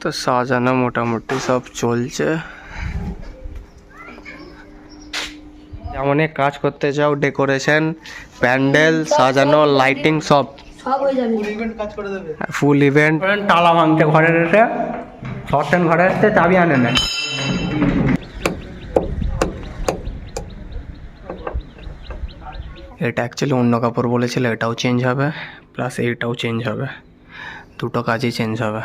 তো সাজানো মোটামুটি সব চলছে। যেমনই কাজ করতে চাও ডেকোরেশন প্যান্ডেল সাজানো লাইটিং সব। সব হয়ে যাবে। ফুল ইভেন্ট তালা ভাঙতে ঘরে এসে শর্টেন ঘরে আসতে চাবি আনে না এটা অ্যাকচুয়ালি অন্য কাপড় বলেছিল এটাও চেঞ্জ হবে। প্লাস এইটাও চেঞ্জ হবে। দুটো কাজই চেঞ্জ হবে।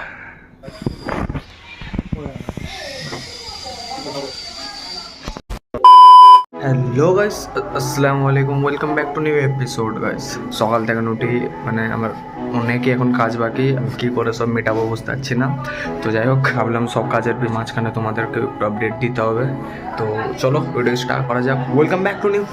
হ্যালো গাইস আসসালামু আলাইকুম welcome back to new episode guys সকাল থেকে উঠি মানে আমার অনেকই এখন কাজ বাকি, আমি কী করে সব মেটাবো বুঝতে পারছি না। তো যাই হোক, ভাবলাম সব কাজের মাঝখানে তোমাদেরকে একটু আপডেট দিতে হবে। তো চলো ভিডিও স্টার্ট করা যাক। ওয়েলকাম ব্যাক টু নিউ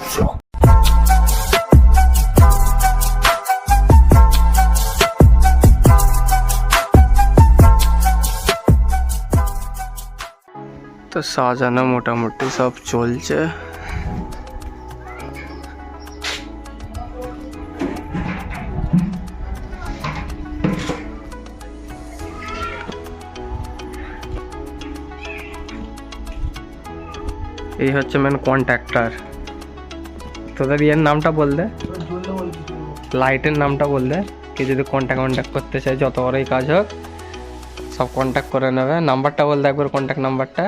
তো সাজানো মোটামুটি সব চলছে। এই হচ্ছে মেন কন্ট্রাক্টর তোদের ইয়ের নামটা বল দে। লাইটের নামটা বল দে। কে যদি কন্ট্যাক্ট কন্ট্যাক্ট করতে চায়, যত বড়ই কাজ হোক, সব কন্ট্যাক্ট করে নেবে। নাম্বারটা বল দে একবার কন্ট্যাক্ট নাম্বারটা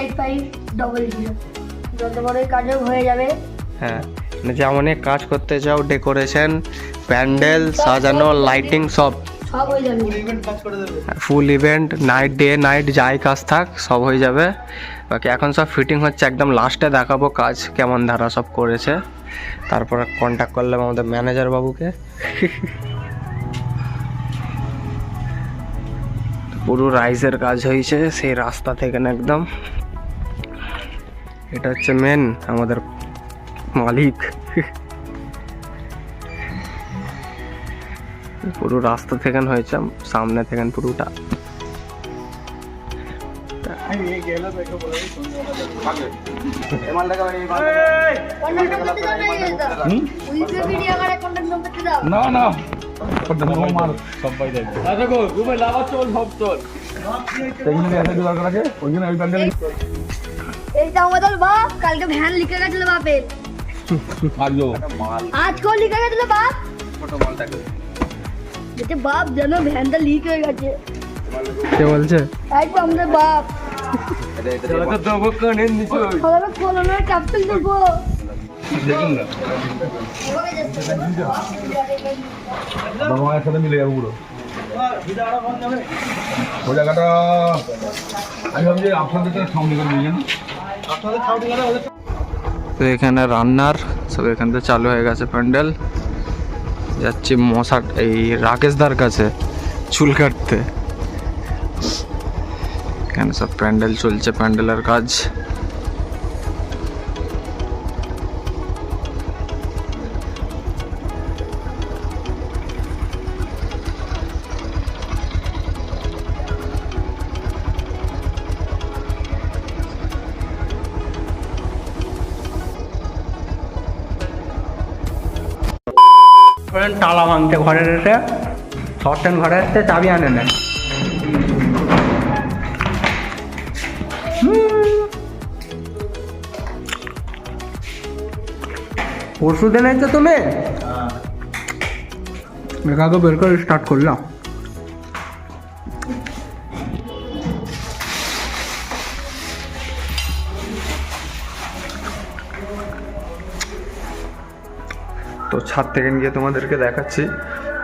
এইট ফাইভ ডবল জিরো যত বড় কাজও হয়ে যাবে। হ্যাঁ মানে যেমনই কাজ করতে চাও ডেকোরেশন প্যান্ডেল সাজানো লাইটিং সব। সব হয়ে যাবে। Full event night day night যাই কাজ থাক সব হয়ে যাবে। বাকি এখন সব ফিটিং হচ্ছে একদম লাস্টে দেখাবো কাজ কেমন ধারা সব করেছে। তারপরে কন্ট্যাক্ট করলাম আমাদের ম্যানেজার বাবুকে। পুরো রাইসের কাজ হয়েছে সেই রাস্তা থেকে না একদম এটা হচ্ছে মেন আমাদের মালিক পুরো রাস্তা থেকে হয়েছে সামনে থেকে পুরোটা না না এইটা আমাদের বাপ কালকে ভ্যান লিখে গেছিল বাপের আজকেও লিখে গেছিল বাপ বলছে বাপ যেন ভ্যানটা লিক হয়ে গেছে কে বলছে তো আমাদের বাপ দেবো কানে নিচে সবাই করোনার ক্যাপ্টেন দেবো। বাবা মায়ের সাথে মিলে যাব পুরো তো এখানে রান্নার, সব এখান থেকে চালু হয়ে গেছে প্যান্ডেল। যাচ্ছি মশা এই রাকেশদার কাছে চুল কাটতে। এখানে সব প্যান্ডেল চলছে, প্যান্ডেলের কাজ। তালা ভাঙতে ঘরে এসে। শর্টেন ঘরে এসে চাবি আনে নেয়। পরশু দিন তুমি? মেঘাকে বের করে স্টার্ট করলাম। তো ছাদ থেকে গিয়ে তোমাদেরকে দেখাচ্ছি।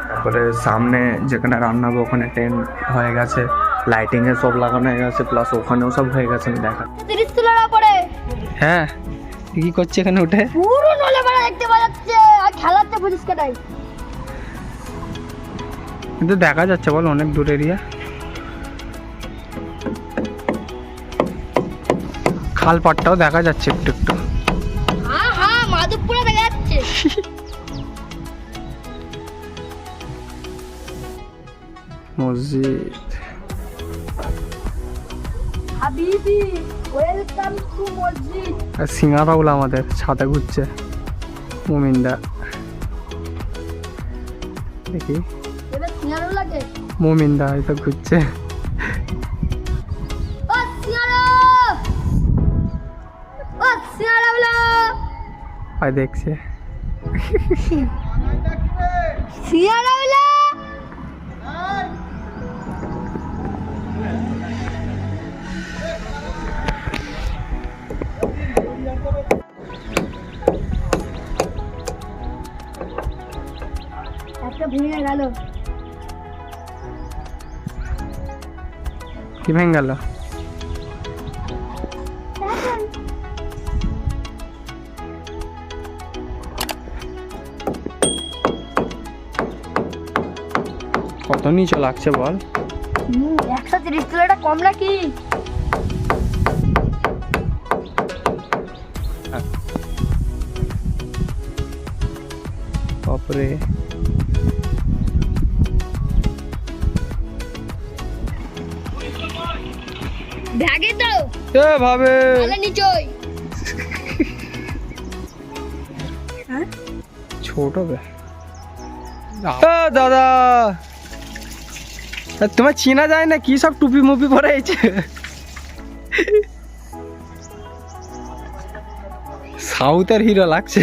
তারপরে সামনে যেখানে রান্না হবে ওখানে টেন্ট হয়ে গেছে। লাইটিং এ সব লাগানো হয়ে গেছে প্লাস ওখানেও সব হয়ে গেছে আমি দেখা হ্যাঁ কি করছে এখানে উঠে? পুরো নলে বেড়া দেখতে পাওয়া যাচ্ছে আর খেলাতে পুলিশ কাটাই কিন্তু দেখা যাচ্ছে বল অনেক দূর এরিয়া। খাল পাটটাও দেখা যাচ্ছে একটু একটু। হ্যাঁ হ্যাঁ মাধবপুরে দেখা যাচ্ছে। মসজিদ। হাবিবি ওয়েলকাম টু মসজিদ। আর সিঙ্গারাগুলো আমাদের ছাদে ঘুরছে মুমিনদা দেখি। এবার সিঙ্গারও লাগে মুমিন দা হয়তো ঘুরছে। দেখছে। গেল। কি ভেঙে গেল? কত নিচে লাগছে বল? একশো তিরিশ কিলোটা কম নাকি? বাপরে। তো। এ ভাবে? তাহলে নিচই। ছোট বে। দাদা। তোমার চেনা যায় না কি সব টুপি মুপি পরে আছে? সাউথের হিরো লাগছে।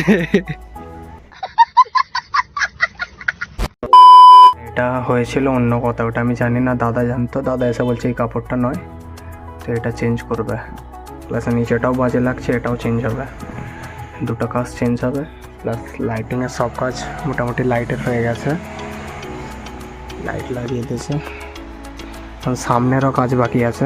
এটা হয়েছিল অন্য কথা ওটা আমি জানি না। দাদা জানতো দাদা এসে বলছে এই কাপড়টা নয়। তো এটা চেঞ্জ করবে প্লাস নিচেটাও বাজে লাগছে, এটাও চেঞ্জ হবে। দুটো কাজ চেঞ্জ হবে। প্লাস লাইটিংয়ের সব কাজ মোটামুটি লাইটের হয়ে গেছে। লাইট লাগিয়ে দিয়েছে। সামনেরও কাজ বাকি আছে।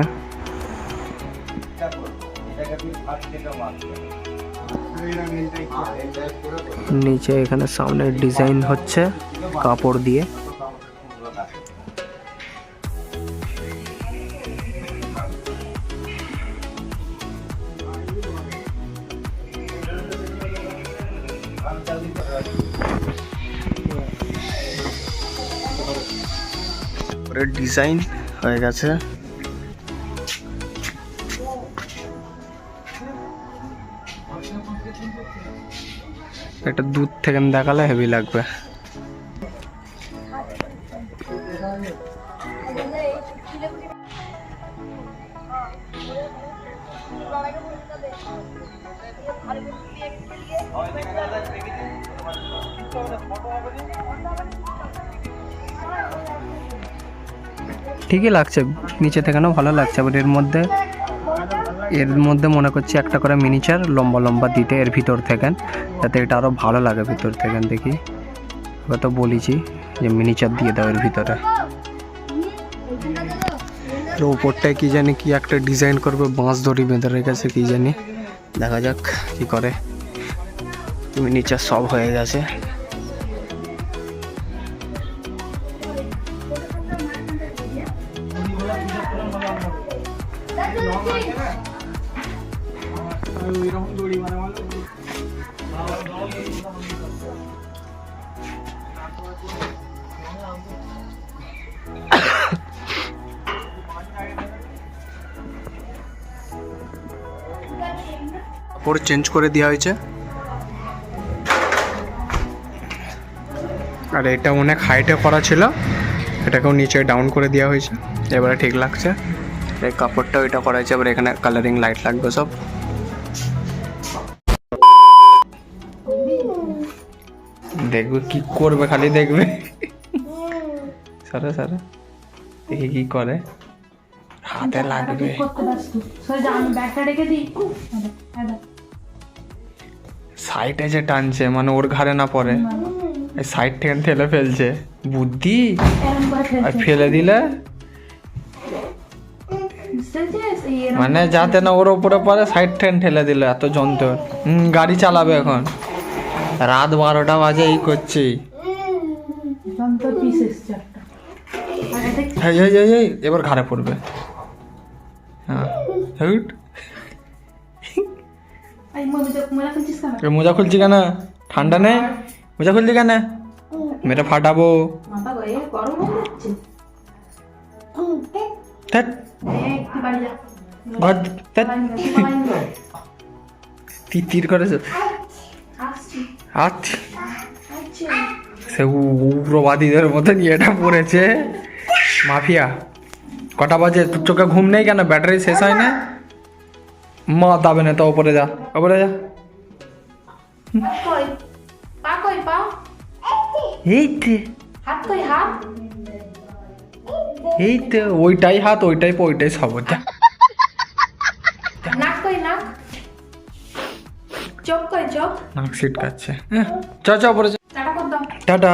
নিচে এখানে সামনে ডিজাইন হচ্ছে কাপড় দিয়ে। ডিজাইন হয়ে গেছে। একটা দূর থেকে দেখালে হেভি লাগবে। ঠিকই লাগছে, নিচে থেকে না ভালো লাগছে আবার এর মধ্যে এর মধ্যে মনে করছি একটা করে মিনিচার লম্বা লম্বা দিতে এর ভিতর থেকে, যাতে এটা আরও ভালো লাগে ভিতর থেকে, দেখি। এবার তো বলেছি যে মিনিচার দিয়ে দাও এর ভিতরে। এর উপরটায় কী জানি কি একটা ডিজাইন করবে, বাঁশ দড়ি বেঁধে রেখেছে, কী জানি। দেখা যাক কি করে। মিনিচার সব হয়ে গেছে। কাপড় চেঞ্জ করে দেওয়া হয়েছে। আর এটা অনেক হাইটে করা ছিল, এটাকেও নিচে ডাউন করে দেওয়া হয়েছে। এবারে ঠিক লাগছে। এই কাপড়টাও এটা করা হয়েছে, এবার এখানে কালারিং লাইট লাগবে সব। দেখবে কি করবে, খালি দেখবে। সারা সারা। দেখি কি করে। হাতে লাগবে। সাইডে যে টানছে মানে ওর ঘাড়ে না পড়ে, এই সাইড থেকে ঠেলে ফেলছে। বুদ্ধি? আর ফেলে দিলে? মানে যাতে না ওর উপরে পরে সাইড থেকে ঠেলে দিল এত যন্ত্র গাড়ি চালাবে এখন। রাত বারোটা বাজে, এই করছি। এবার ঘাড়ে পড়বে। হ্যাঁ। মোজা খুলছি কেন? ঠান্ডা নেই? মোজা খুলছি কেন? মেরে ফাটাবো। তির করেছে আচ্ছা। সে উগ্রবাদীদের মতন এটা পড়েছে। মাফিয়া কটা বাজে? তোর চোখে ঘুম নেই কেন? ব্যাটারি শেষ হয় না? মা দাবে না তো ওপরে যা ওপরে যা। পা কই পা? এই তো। হাত কই হাত? এই তো ওইটাই হাত ওইটাই পা, ওইটাই সব যা। নাক কই নাক? চোখ কই চোখ? নাক সিটকাচ্ছে হ্যাঁ, চ চ ওপরে টাটা কর দাও। টাটা।